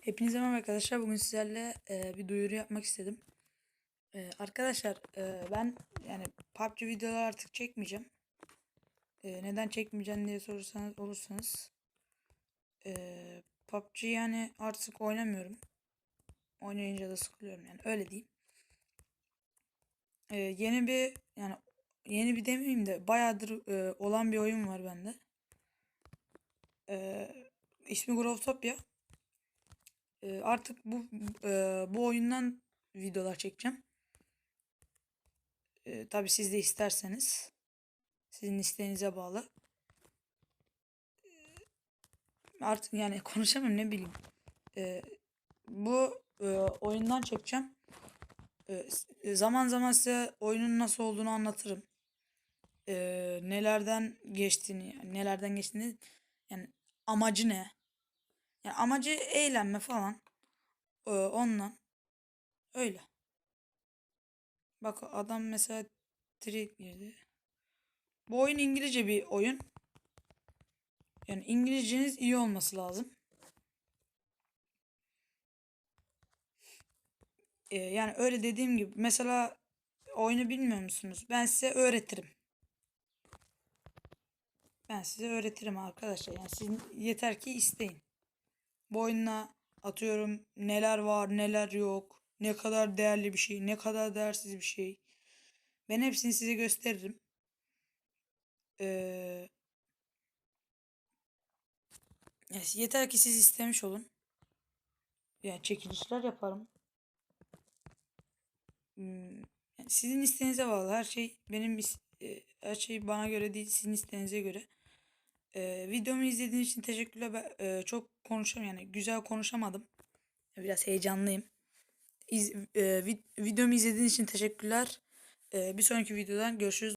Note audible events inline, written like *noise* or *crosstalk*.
Hepinize merhaba arkadaşlar. Bugün sizlerle e, bir duyuru yapmak istedim. E, arkadaşlar e, ben yani PUBG videoları artık çekmeyeceğim. E, neden çekmeyeceğim diye sorarsanız olursanız e, PUBG yani artık oynamıyorum. Oynayınca da sıkılıyorum yani öyle diyeyim. E, yeni bir yani yeni bir demeyeyim de bayağıdır e, olan bir oyun var bende. E, ismi Growtopia. Ee, artık bu e, bu oyundan videolar çekeceğim. Ee, tabii siz de isterseniz. Sizin isteğinize bağlı. Ee, artık yani *laughs* konuşamam ne bileyim. Ee, bu e, oyundan çekeceğim. S- zaman zaman size oyunun nasıl olduğunu anlatırım. Ee, nelerden geçtiğini, nelerden geçtiğini yani amacı ne? Yani amacı eğlenme falan. Ee, ondan. Öyle. Bak adam mesela trade girdi. Bu oyun İngilizce bir oyun. Yani İngilizceniz iyi olması lazım. Ee, yani öyle dediğim gibi mesela oyunu bilmiyor musunuz? Ben size öğretirim. Ben size öğretirim arkadaşlar. Yani siz yeter ki isteyin. Bu atıyorum neler var neler yok. Ne kadar değerli bir şey, ne kadar değersiz bir şey. Ben hepsini size gösteririm. Ee, yeter ki siz istemiş olun. Yani çekilişler yaparım. Hmm, sizin isteğinize bağlı. Her şey benim e, her şey bana göre değil, sizin isteğinize göre. Ee, videomu izlediğiniz için teşekkürler. Ben, e, çok konuşam yani güzel konuşamadım. Biraz heyecanlıyım. İz, e, vid- videomu izlediğiniz için teşekkürler. E, bir sonraki videodan görüşürüz.